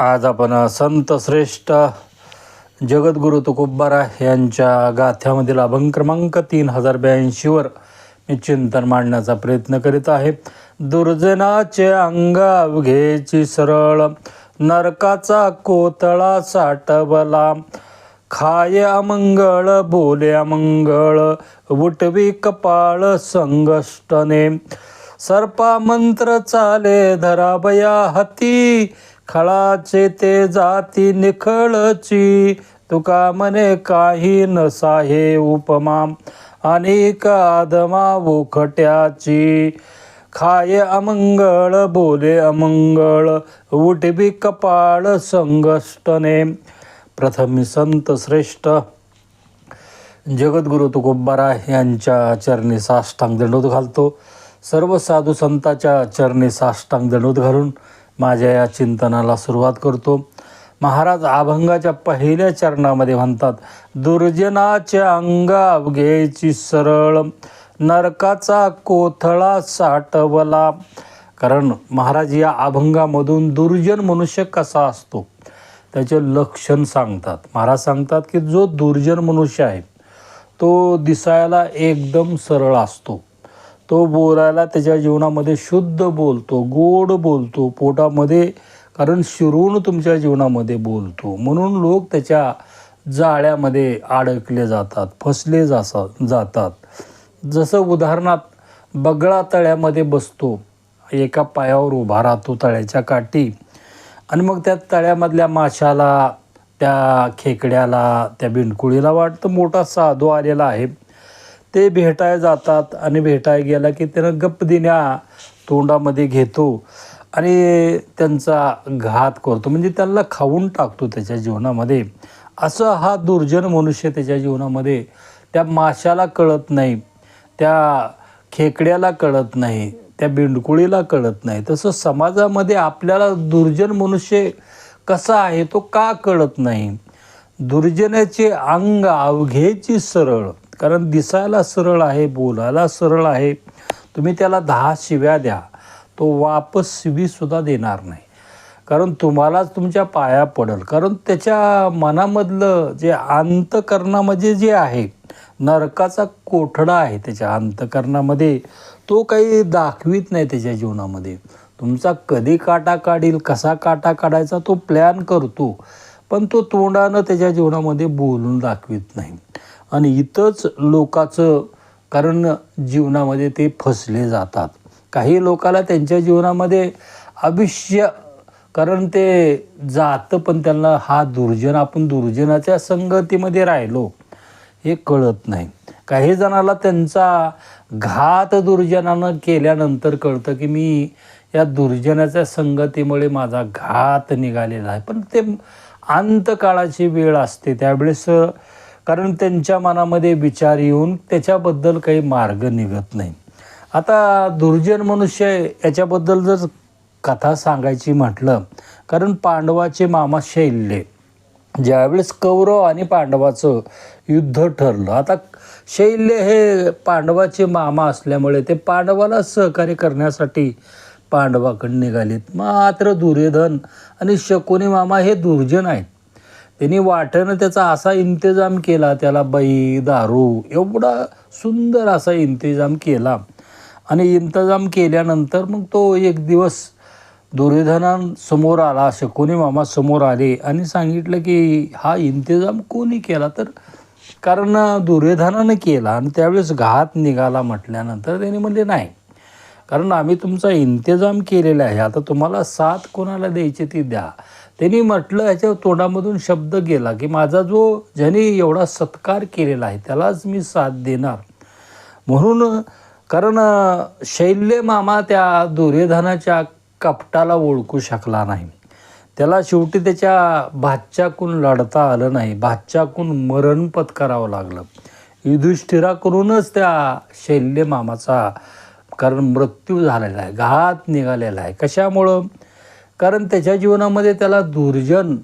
आज आपण संत श्रेष्ठ जगद्गुरु तुकुब्बारा यांच्या गाथ्यामधील अभंग क्रमांक तीन हजार ब्याऐंशीवर मी चिंतन मांडण्याचा प्रयत्न करीत आहे. दुर्जनाचे अंग अवघेची सरळ नरकाचा कोतळा साठवला. खाय अमंगळ बोले अमंगळ उठवी कपाळ संगष्टने. सर्पा मंत्र चाले धराबया हाती. खळाचे ते जाती निखळची. तुका मने काही नसा हे उपमा. अनेक आदमा उखट्याची. खाय अमंगळ बोले अमंगळ. उठबी कपाळ संगष्टने. प्रथम संत श्रेष्ठ. जगद्गुरु तुकोबारा यांच्या चरणी साष्टांग दंडोत घालतो. सर्व साधू संताच्या चरणी साष्टांग दंडोत घालून माझ्या या चिंतनाला सुरुवात करतो. महाराज अभंगाच्या पहिल्या चरणामध्ये म्हणतात दुर्जनाच्या अंगा अवघेची सरळ नरकाचा कोथळा साठवला. कारण महाराज या अभंगामधून दुर्जन मनुष्य कसा असतो? त्याचे लक्षण सांगतात. महाराज सांगतात की जो दुर्जन मनुष्य आहे तो दिसायला एकदम सरळ असतो. तो बोलायला त्याच्या जीवनामध्ये शुद्ध बोलतो गोड बोलतो पोटामध्ये कारण शिरून तुमच्या जीवनामध्ये बोलतो. म्हणून लोक त्याच्या जाळ्यामध्ये अडकले जातात फसले जासा जातात. जसं उदाहरणार्थ बगळा तळ्यामध्ये बसतो एका पायावर उभा राहतो तळ्याच्या काठी आणि मग त्या तळ्यामधल्या माशाला त्या खेकड्याला त्या बिंडकुळीला वाटतं मोठा साधू आलेला आहे. ते भेटाय जातात आणि भेटाय गेला की त्यानं गप्प दिन्या तोंडामध्ये घेतो आणि त्यांचा घात करतो. म्हणजे त्यांना खाऊन टाकतो त्याच्या जीवनामध्ये. असं हा दुर्जन मनुष्य त्याच्या जीवनामध्ये त्या माशाला कळत नाही त्या खेकड्याला कळत नाही त्या बिंडकुळीला कळत नाही. तसं समाजामध्ये आपल्याला दुर्जन मनुष्य कसा आहे तो का कळत नाही? दुर्जनाचे अंग अवघेची सरळ. कारण दिसायला सरळ आहे बोलायला सरळ आहे. तुम्ही त्याला दहा शिव्या द्या. तो वापस शिवीसुद्धा देणार नाही. कारण तुम्हालाच तुमच्या पाया पडल. कारण त्याच्या मनामधलं जे अंतकरणामध्ये जे आहे नरकाचा कोठडा आहे त्याच्या अंतकरणामध्ये तो काही दाखवित नाही त्याच्या जीवनामध्ये. तुमचा कधी काटा काढील कसा काटा काढायचा तो प्लॅन करतो. पण तो तोंडानं त्याच्या जीवनामध्ये बोलून दाखवित नाही. आणि इथंच लोकाचं कारण जीवनामध्ये ते फसले जातात. काही लोकाला त्यांच्या जीवनामध्ये आयुष्य कारण ते जातं पण त्यांना हा दुर्जन आपण दुर्जनाच्या संगतीमध्ये राहिलो हे कळत नाही. काही जणाला त्यांचा घात दुर्जनानं केल्यानंतर कळतं की मी या दुर्जनाच्या संगतीमुळे माझा घात निघालेला आहे. पण ते अंतकाळाची वेळ असते त्यावेळेस कारण त्यांच्या मनामध्ये विचार येऊन त्याच्याबद्दल काही मार्ग निघत नाही. आता दुर्जन मनुष्य याच्याबद्दल जर कथा सांगायची म्हटलं कारण पांडवाचे मामा शैल्य ज्यावेळेस कौरव आणि पांडवाचं युद्ध ठरलं आता शैल्य हे पांडवाचे मामा असल्यामुळे ते पांडवाला सहकार्य करण्यासाठी पांडवाकडे निघालेत. मात्र दुर्योधन आणि शकुनी मामा हे दुर्जन आहेत. त्यांनी वाट्यानं त्याचा असा इंतजाम केला त्याला बाई दारू एवढा सुंदर असा इंतजाम केला. आणि इंतजाम केल्यानंतर मग तो एक दिवस दुर्योधनांसमोर आला शकुनी मामा समोर आले आणि सांगितलं की हा इंतजाम कोणी केला? तर कारण दुर्योधनानं केला आणि त्यावेळेस घात निघाला म्हटल्यानंतर त्यांनी म्हणले नाही कारण आम्ही तुमचा इंतजाम केलेला आहे. आता तुम्हाला साथ कोणाला द्यायची ती द्या. त्यांनी म्हटलं ह्याच्या तोंडामधून शब्द गेला की माझा जो ज्याने एवढा सत्कार केलेला आहे त्यालाच मी साथ देणार. म्हणून कारण शैल्य मामा त्या दुर्योधनाच्या कपटाला ओळखू शकला नाही. त्याला शेवटी त्याच्या भाच्याकून लढता आलं नाही. भाच्याकून मरण पत्करावं लागलं. युधिष्ठिराकडूनच त्या शैल्य मामाचा कारण मृत्यू झालेला आहे घात निघालेला आहे. कशामुळं? कारण त्याच्या जीवनामध्ये त्याला दुर्जन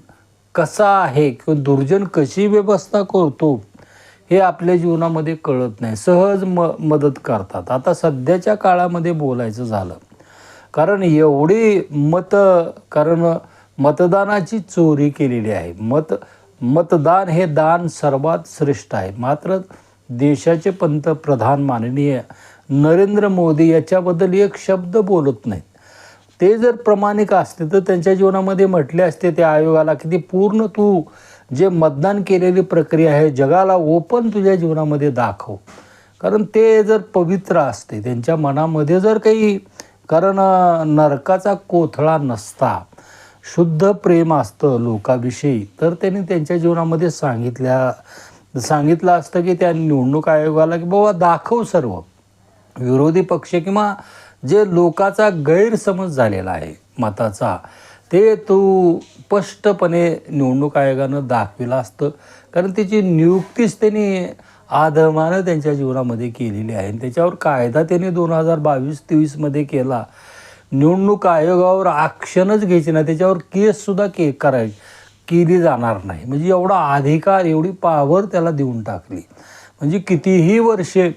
कसा आहे किंवा दुर्जन कशी व्यवस्था करतो हे आपल्या जीवनामध्ये कळत नाही. सहज म मदत करतात. आता सध्याच्या काळामध्ये बोलायचं झालं. कारण एवढी मतं कारण मतदानाची चोरी केलेली आहे. मत मतदान हे दान सर्वात श्रेष्ठ आहे. मात्र देशाचे पंतप्रधान माननीय नरेंद्र मोदी याच्याबद्दल एक शब्द बोलत नाहीत. ते जर प्रामाणिक असते तर त्यांच्या जीवनामध्ये म्हटले असते त्या आयोगाला की ती पूर्ण तू जे मतदान केलेली प्रक्रिया आहे जगाला ओपन तुझ्या जीवनामध्ये दाखव. कारण ते जर पवित्र असते त्यांच्या मनामध्ये जर काही कारण नरकाचा कोथळा नसता शुद्ध प्रेम असतं लोकाविषयी तर त्यांनी त्यांच्या जीवनामध्ये सांगितल्या सांगितलं असतं की त्या निवडणूक आयोगाला की बाबा दाखव सर्व. विरोधी पक्ष किंवा जे लोकाचा गैरसमज झालेला आहे मताचा ते तू स्पष्टपणे निवडणूक आयोगानं दाखविलं असतं. कारण त्याची नियुक्तीच त्यांनी आधमानं त्यांच्या जीवनामध्ये केलेली आहे. आणि त्याच्यावर कायदा त्यांनी दोन हजार बावीस तेवीसमध्ये केला. निवडणूक आयोगावर आक्षणच घ्यायची नाही. त्याच्यावर केससुद्धा के करायची केली जाणार नाही. म्हणजे एवढा अधिकार एवढी पावर त्याला देऊन टाकली. म्हणजे कितीही वर्षे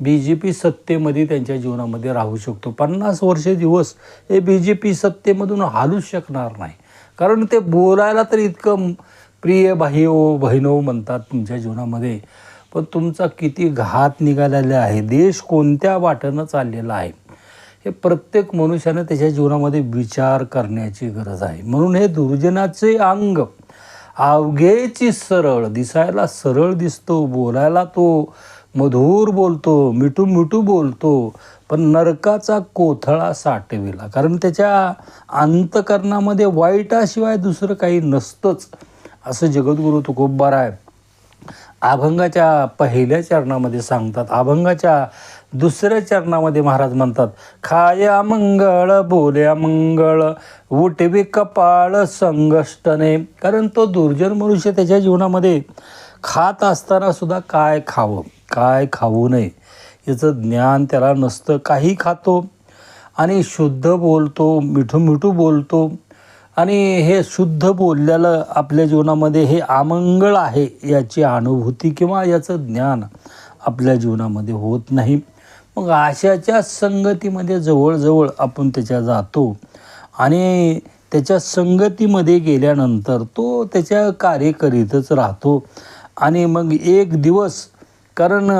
बी जे पी सत्तेमध्ये त्यांच्या जीवनामध्ये राहू शकतो. पन्नास वर्षे दिवस हे बी जे पी सत्तेमधून हालूच शकणार नाही. कारण ते बोलायला तर इतकं प्रिय भाईओ बहिणो म्हणतात तुमच्या जीवनामध्ये. पण तुमचा किती घात निघालेला आहे. देश कोणत्या वाटेनं चाललेला आहे? हे प्रत्येक मनुष्यानं त्याच्या जीवनामध्ये विचार करण्याची गरज आहे. म्हणून हे दुर्जनाचे अंग अवघेची सरळ दिसायला सरळ दिसतो बोलायला तो मधुर बोलतो मिठू मिठू बोलतो पण नरकाचा कोथळा साठविला. कारण त्याच्या अंतकरणामध्ये वाईटाशिवाय दुसरं काही नसतंच असं जगद्गुरू आहे. अभंगाच्या पहिल्या चरणामध्ये सांगतात अभंगाच्या दुसऱ्या चरणामध्ये महाराज म्हणतात खाया मंगळ बोल्या मंगळ उठवी कपाळ संगष्टने. कारण तो दुर्जन मनुष्य त्याच्या जीवनामध्ये खात असताना सुद्धा काय खावं? काय खाऊ नये. याचं ज्ञान त्याला नसतं. काही खातो आणि शुद्ध बोलतो मिठू मिठू बोलतो. आणि हे शुद्ध बोलल्याला आपल्या जीवनामध्ये हे आमंगळ आहे याची अनुभूती किंवा याचं ज्ञान आपल्या जीवनामध्ये होत नाही. मग अशाच्या संगतीमध्ये जवळजवळ आपण त्याच्या जातो आणि त्याच्या संगतीमध्ये गेल्यानंतर तो त्याच्या कार्य करीतच राहतो. आणि मग एक दिवस कारण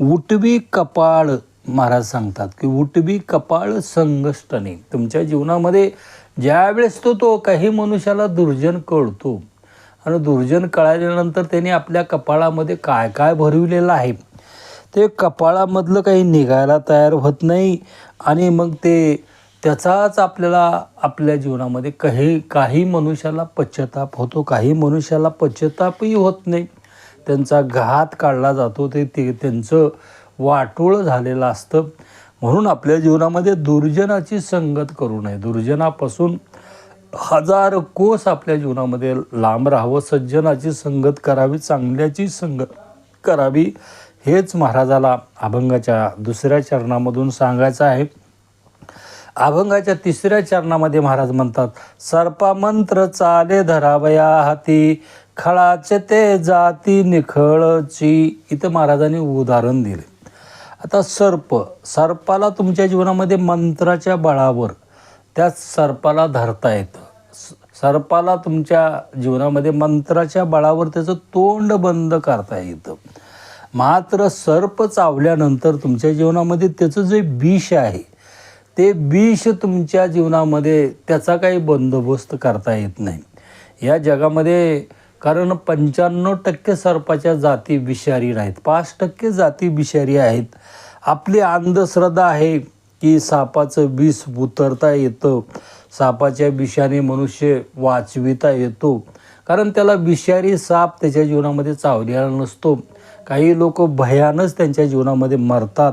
उटवी कपाळ महाराज सांगतात की उटवी कपाळ संघष्टने तुमच्या जीवनामध्ये ज्यावेळेस तो तो काही मनुष्याला दुर्जन कळतो आणि दुर्जन कळाल्यानंतर त्याने आपल्या कपाळामध्ये काय काय भरविलेलं आहे? ते कपाळामधलं काही निघायला तयार होत नाही आणि मग ते त्याचाच आपल्याला आपल्या जीवनामध्ये काही काही मनुष्याला पश्चाताप होतो काही मनुष्याला पश्चातापही होत नाही. त्यांचा घात काढला जातो ते ते त्यांचं वाटोळं झालेलं असतं. म्हणून आपल्या जीवनामध्ये दुर्जनाची संगत करू नये. दुर्जनापासून हजार कोस आपल्या जीवनामध्ये लांब राहावं. सज्जनाची संगत करावी चांगल्याची संगत करावी हेच महाराजाला अभंगाच्या दुसऱ्या चरणामधून सांगायचं आहे. अभंगाच्या तिसऱ्या चरणामध्ये महाराज म्हणतात सर्पमंत्र चाले धरावया हाती खळाचे ते जाती निखळची. इथं महाराजांनी उदाहरण दिले. आता सर्प सर्पाला तुमच्या जीवनामध्ये मंत्राच्या बळावर त्या सर्पाला धरता येतं. स- सर्पाला तुमच्या जीवनामध्ये मंत्राच्या बळावर त्याचं तोंड बंद करता येतं. मात्र सर्प चावल्यानंतर तुमच्या जीवनामध्ये त्याचं जे विष आहे ते विष तुमच्या जीवनामध्ये त्याचा काही बंदोबस्त करता येत नाही. या जगामध्ये कारण पंच्याण्णव टक्के सर्पाच्या जाती विषारी नाहीत. पाच टक्के जाती विषारी आहेत. आपली अंधश्रद्धा आहे की सापाचं विष उतरता येतं. सापाच्या विषाने मनुष्य वाचविता येतो. कारण त्याला विषारी साप त्याच्या जीवनामध्ये चावलेला नसतो. काही लोक भयानच त्यांच्या जीवनामध्ये मरतात.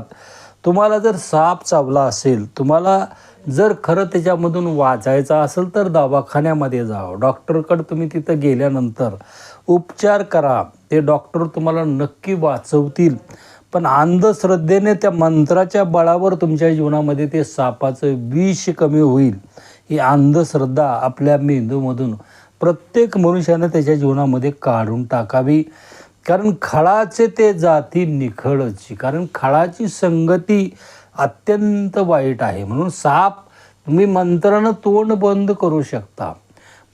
तुम्हाला जर साप चावला असेल तुम्हाला जर खरं त्याच्यामधून वाचायचं असेल तर दवाखान्यामध्ये जावं. डॉक्टरकडे तुम्ही तिथं गेल्यानंतर उपचार करा. ते डॉक्टर तुम्हाला नक्की वाचवतील. पण अंधश्रद्धेने त्या मंत्राच्या बळावर तुमच्या जीवनामध्ये ते सापाचं विष कमी होईल. ही अंधश्रद्धा आपल्या मेंदूमधून प्रत्येक मनुष्यानं त्याच्या जीवनामध्ये काढून टाकावी. कारण खळाचे ते जाती निखळची. कारण खळाची संगती अत्यंत वाईट आहे. म्हणून साप तुम्ही मंत्रानं तोंड बंद करू शकता.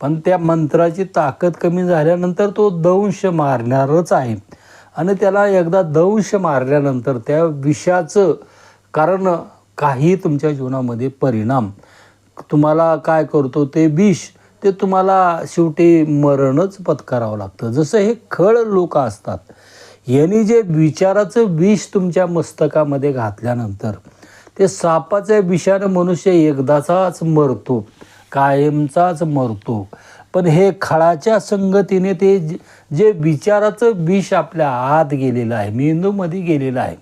पण त्या मंत्राची ताकद कमी झाल्यानंतर तो दंश मारणारच आहे. आणि त्याला एकदा दंश मारल्यानंतर त्या विषाचं कारण काही तुमच्या जीवनामध्ये परिणाम. तुम्हाला काय करतो ते विष ते तुम्हाला शेवटी मरणच पत्करावं लागतं. जसं हे खळ लोक असतात. यांनी जे विचाराचं विष तुमच्या मस्तकामध्ये घातल्यानंतर ते सापाच्या विषानं मनुष्य एकदाचाच मरतो कायमचाच मरतो. पण हे खळाच्या संगतीने ते जे- विचाराचं विष आपल्या आत गेलेलं आहे मेंदूमध्ये गेलेलं आहे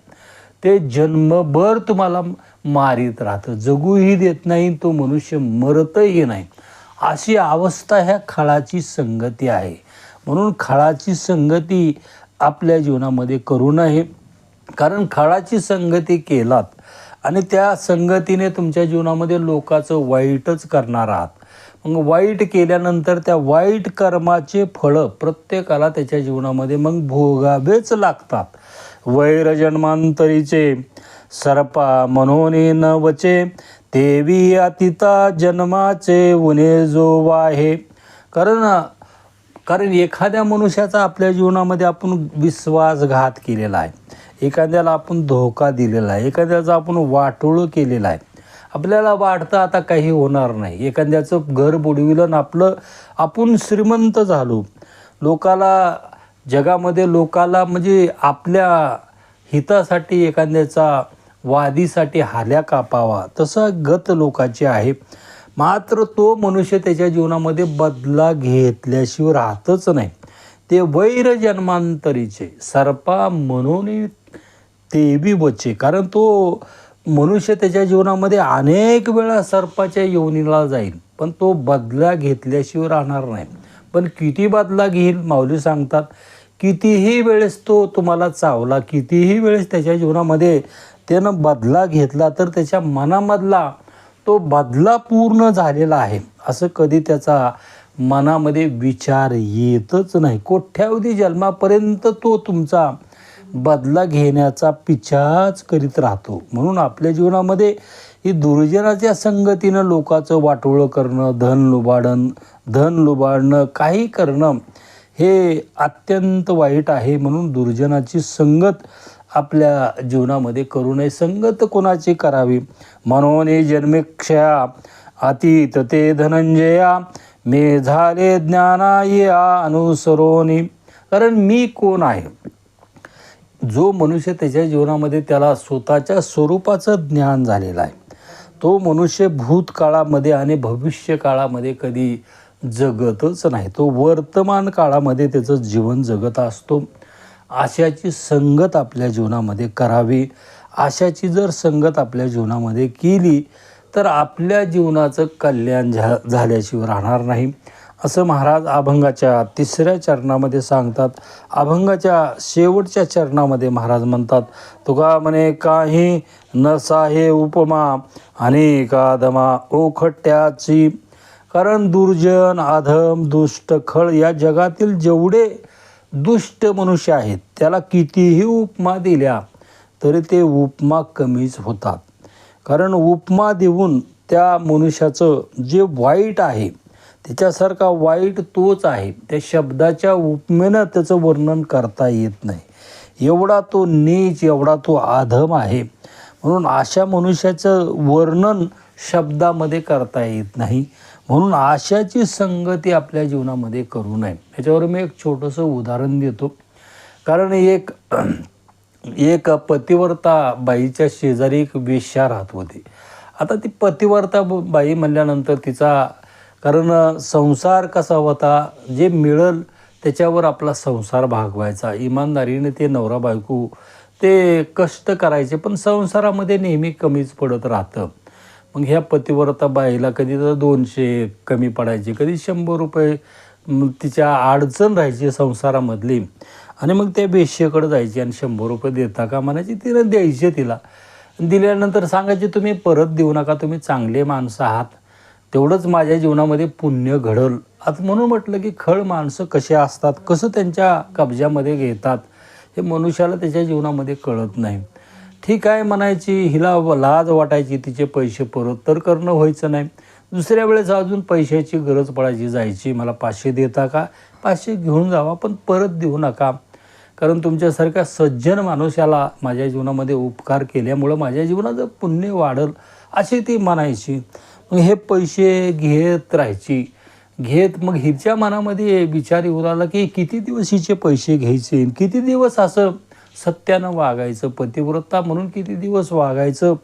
ते जन्मभर तुम्हाला मारित राहतं. जगूही देत नाही तो मनुष्य मरतही नाही. अशी अवस्था ह्या खळाची संगती आहे. म्हणून खळाची संगती आपल्या जीवनामध्ये करू नये. कारण खळाची संगती केलात आणि त्या संगतीने तुमच्या जीवनामध्ये लोकाचं वाईटच करणार आहात. मग वाईट केल्यानंतर त्या वाईट कर्माचे फळं प्रत्येकाला त्याच्या जीवनामध्ये मग भोगावेच लागतात. वैरजन्मांतरीचे सर्पा मनोने न वचे देवी अतिता जन्माचे उणे जो वाहे. कारण कारण एखाद्या मनुष्याचा आपल्या जीवनामध्ये आपण विश्वासघात केलेला आहे. एखाद्याला आपण धोका दिलेला आहे. एखाद्याचं आपण वाटोळं केलेलं आहे. आपल्याला वाटतं आता काही होणार नाही. एखाद्याचं घर बुडविलं आणि आपलं आपण श्रीमंत झालो. लोकाला जगामध्ये लोकाला म्हणजे आपल्या हितासाठी एखाद्याचा वादीसाठी हाल्या कापावा. तसं गत लोकाचे आहे. मात्र तो मनुष्य त्याच्या जीवनामध्ये बदला घेतल्याशिवाय राहतच नाही. ते वैर जन्मांतरीचे सर्पा म्हणून ते बी बचे कारण तो मनुष्य त्याच्या जीवनामध्ये अनेक वेळा सर्पाच्या योनीला जाईल पण तो बदला घेतल्याशिवाय राहणार नाही. पण किती बदला घेईल माऊली सांगतात कितीही वेळेस तो तुम्हाला चावला कितीही वेळेस त्याच्या जीवनामध्ये त्यानं बदला घेतला तर त्याच्या मनामधला तो बदला पूर्ण झालेला आहे. असं कधी त्याचा मनामध्ये विचार येतच नाही. कोठ्यावधी जन्मापर्यंत तो तुमचा बदला घेण्याचा पिछाच करीत राहतो. म्हणून आपल्या जीवनामध्ये ही दुर्जनाच्या संगतीनं लोकाचं वाटोळं करणं धन लुबाडण धन लुबाडणं काही करणं हे अत्यंत वाईट आहे. म्हणून दुर्जनाची संगत आपल्या जीवनामध्ये करू नये संगत कोणाची करावी? मनोने जन्मेक्षया अतीत ते धनंजया मे झाले ज्ञानाया अनुसरोनी. कारण मी कोण आहे? जो मनुष्य त्याच्या जीवनामध्ये त्याला स्वतःच्या स्वरूपाचं ज्ञान झालेलं आहे. तो मनुष्य भूतकाळामध्ये आणि भविष्य काळामध्ये कधी जगतच नाही. तो वर्तमान काळामध्ये त्याचं जीवन जगत असतो. आशाची संगत आपल्या जीवनामध्ये करावी. आशाची जर संगत आपल्या जीवनामध्ये केली तर आपल्या जीवनाचं कल्याण झा झाल्याशिवाय राहणार नाही. असं महाराज अभंगाच्या तिसऱ्या चरणामध्ये सांगतात. अभंगाच्या शेवटच्या चरणामध्ये महाराज म्हणतात तुका म्हणे काही नसाहे उपमा आणि कादमा ओखट्याची. कारण दुर्जन अधम दुष्ट खळ या जगातील जेवढे दुष्ट मनुष्य आहेत. त्याला कितीही उपमा दिल्या तरी ते उपमा कमीच होतात. कारण उपमा देऊन त्या मनुष्याचं जे वाईट आहे त्याच्यासारखा वाईट तोच आहे. त्या शब्दाच्या उपमेनं त्याचं वर्णन करता येत नाही. एवढा तो नीच एवढा तो आधम आहे. म्हणून अशा मनुष्याचं वर्णन शब्दामध्ये करता येत नाही. म्हणून आशाची संगती आपल्या जीवनामध्ये करू नये. याच्यावर मी एक छोटंसं उदाहरण देतो. कारण एक एक पतिवर्ता बाईच्या शेजारी एक वेश्या राहत होती. आता ती पतिवर्ता ब- बाई म्हणल्यानंतर तिचा कारण संसार कसा होता जे मिळल त्याच्यावर आपला संसार भागवायचा. इमानदारीने ते नवरा बायको ते कष्ट करायचे पण संसारामध्ये नेहमी कमीच पडत राहतं. मग ह्या पतिव्रता बाईला कधी तर दोनशे कमी पडायचे कधी शंभर रुपये तिच्या अडचण राहायची संसारामधली. आणि मग त्या बेश्येकडे जायची आणि शंभर रुपये देता का म्हणायची तिनं द्यायचे तिला. दिल्यानंतर सांगायचे तुम्ही परत देऊ नका तुम्ही चांगले माणसं आहात. तेवढंच माझ्या जीवनामध्ये पुण्य घडल. आता म्हणून म्हटलं की खळ माणसं कसे असतात कसं त्यांच्या कब्जामध्ये घेतात हे मनुष्याला त्याच्या जीवनामध्ये कळत नाही. ठीक आहे म्हणायची? हिला लाज वाटायची तिचे पैसे परत तर करणं व्हायचं नाही. दुसऱ्या वेळेस अजून पैशाची गरज पडायची जायची. मला पाचशे देता का? पाचशे घेऊन जावा पण परत देऊ नका. कारण तुमच्यासारख्या सज्जन माणूसाला माझ्या जीवनामध्ये उपकार केल्यामुळं माझ्या जीवनाचं पुण्य वाढल अशी ती म्हणायची. मग हे पैसे घेत राहायची. घेत मग हिच्या मनामध्ये विचार येऊ लागला की किती दिवस हिचे पैसे घ्यायचे? किती दिवस असं सत्यानं वागायचं पतिव्रता म्हणून किती दिवस वागायचं?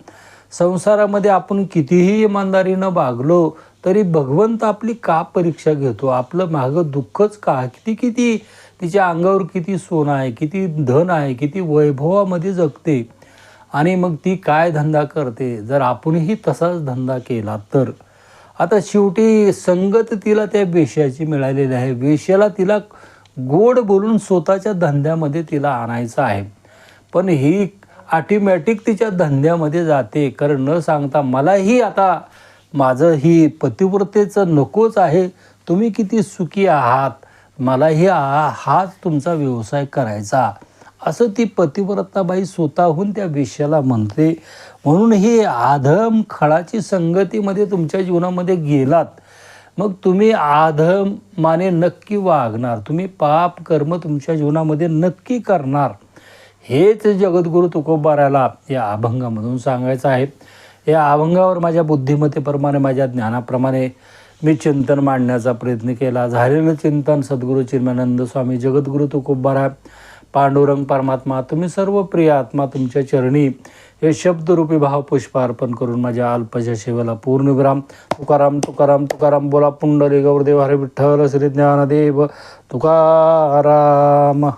संसारामध्ये आपण कितीही इमानदारीनं वागलो तरी भगवंत आपली का परीक्षा घेतो? आपलं मागं दुःखच का? किती किती तिच्या अंगावर किती सोनं आहे किती धन आहे किती वैभवामध्ये जगते? आणि मग ती काय धंदा करते? जर आपणही तसाच धंदा केला तर? आता शेवटी संगत तिला त्या वेश्याची मिळालेली आहे. वेश्याला तिला गोड बोलून स्वतःच्या धंद्यामध्ये तिला आणायचं आहे. पण ही ऑटोमॅटिक तिच्या धंद्यामध्ये जाते. कारण न सांगता मलाही आता माझं ही पतिव्रतेचं नकोच आहे. तुम्ही किती सुखी आहात? मलाही हा हाच तुमचा व्यवसाय करायचा. असं ती पतिव्रताबाई स्वतःहून त्या विषयाला म्हणते. म्हणून ही आधम खळाची संगतीमध्ये तुमच्या जीवनामध्ये गेलात. मग तुम्ही आधमाने नक्की वागणार तुम्ही पाप कर्म तुमच्या जीवनामध्ये नक्की करणार. हेच जगद्गुरु तुकोबाराला या अभंगामधून सांगायचं आहे. या अभंगावर माझ्या बुद्धिमत्तेप्रमाणे माझ्या ज्ञानाप्रमाणे मी चिंतन मांडण्याचा प्रयत्न केला. झालेलं चिंतन सद्गुरू चिन्मानंद स्वामी जगद्गुरु तुकोबारा पांडुरंग परमात्मा तुम्ही सर्व प्रिय आत्मा तुमच्या चरणी हे शब्दरूपी भाव पुष्प अर्पण करून माझ्या अल्पशा सेवेला पूर्णविराम तुकाराम तुकाराम तुकाराम बोला पुंडली गौरदेव हरे विठ्ठल श्री ज्ञानदेव तुकाराम.